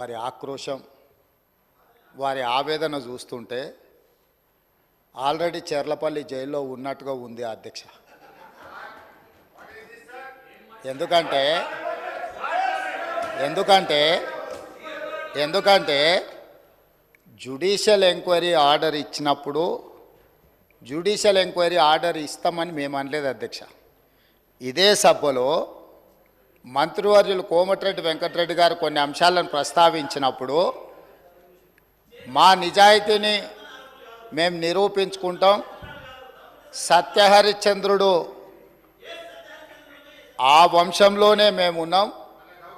వారి ఆక్రోశం వారి ఆవేదన చూస్తుంటే ఆల్రెడీ చెర్లపల్లి జైల్లో ఉన్నట్టుగా ఉంది అధ్యక్ష. ఎందుకంటే ఎందుకంటే ఎందుకంటే జ్యుడిషియల్ ఎంక్వైరీ ఆర్డర్ ఇచ్చినప్పుడు జ్యుడిషియల్ ఎంక్వైరీ ఆర్డర్ ఇస్తామని మేము అనలేదు అధ్యక్ష. ఇదే సభలో మంత్రివర్యులు కోమటిరెడ్డి వెంకటరెడ్డి గారు కొన్ని అంశాలను ప్రస్తావించినప్పుడు మా నిజాయితీని మేము నిరూపించుకుంటాం. సత్యహరిశ్చంద్రుడు ఆ వంశంలోనే మేము ఉన్నాం.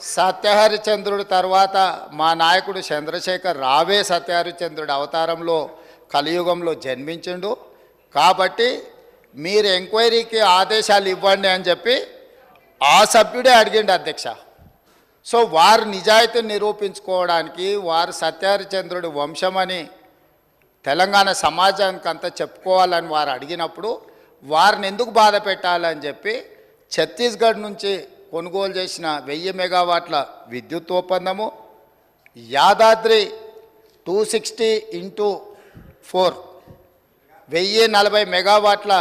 సత్యహరిచంద్రుడు తర్వాత మా నాయకుడు చంద్రశేఖర్ రావే సత్యహరిచంద్రుడు అవతారంలో కలియుగంలో జన్మించిండు. కాబట్టి మీరు ఎంక్వైరీకి ఆదేశాలు ఇవ్వండి అని చెప్పి ఆ సభ్యుడే అడిగిండు అధ్యక్ష. సో వారు నిజాయితీని నిరూపించుకోవడానికి వారు సత్యహరిచంద్రుడి వంశమని తెలంగాణ సమాజానికి అంతా చెప్పుకోవాలని వారు అడిగినప్పుడు వారిని ఎందుకు బాధ పెట్టాలని చెప్పి ఛత్తీస్గఢ్ నుంచి కొనుగోలు చేసిన వెయ్యి మెగావాట్ల విద్యుత్ ఒప్పందము Yadadri two sixty into four వెయ్యి నలభై మెగావాట్ల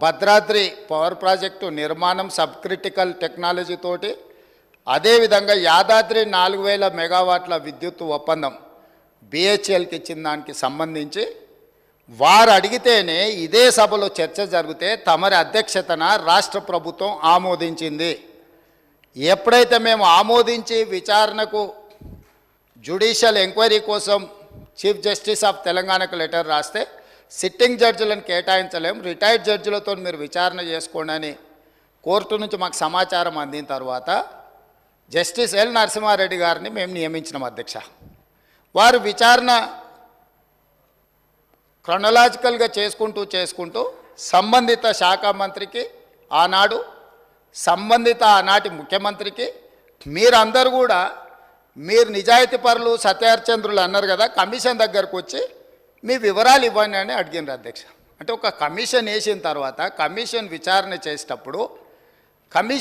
భద్రాద్రి పవర్ ప్రాజెక్టు నిర్మాణం సబ్ క్రిటికల్ టెక్నాలజీ అదేవిధంగా యాదాద్రి నాలుగు వేల మెగావాట్ల విద్యుత్ ఒప్పందం బిహెచ్ఎల్కి ఇచ్చిన దానికి సంబంధించి వారు అడిగితేనే ఇదే సభలో చర్చ జరిగితే తమరి అధ్యక్షతన రాష్ట్ర ప్రభుత్వం ఆమోదించింది. ఎప్పుడైతే మేము ఆమోదించి విచారణకు జ్యుడిషియల్ ఎంక్వైరీ కోసం చీఫ్ జస్టిస్ ఆఫ్ తెలంగాణకు లెటర్ రాస్తే సిట్టింగ్ జడ్జిలను కేటాయించలేము. రిటైర్డ్ జడ్జిలతో మీరు విచారణ చేసుకోండి అని కోర్టు నుంచి మాకు సమాచారం అందిన తర్వాత జస్టిస్ ఎల్ నరసింహారెడ్డి గారిని మేము నియమించినాం అధ్యక్ష. వారు విచారణ క్రొనలాజికల్గా చేసుకుంటూ చేసుకుంటూ సంబంధిత శాఖ మంత్రికి ఆనాడు సంబంధిత ఆనాటి ముఖ్యమంత్రికి మీరందరూ కూడా మీరు నిజాయితీ పరులు సత్యార్చంద్రులు అన్నారు కదా కమిషన్ దగ్గరకు వచ్చి మీ వివరాలు ఇవ్వండి అని అడిగినారు అధ్యక్ష. అంటే ఒక కమిషన్ వేసిన తర్వాత కమిషన్ విచారణ చేసేటప్పుడు కమిషన్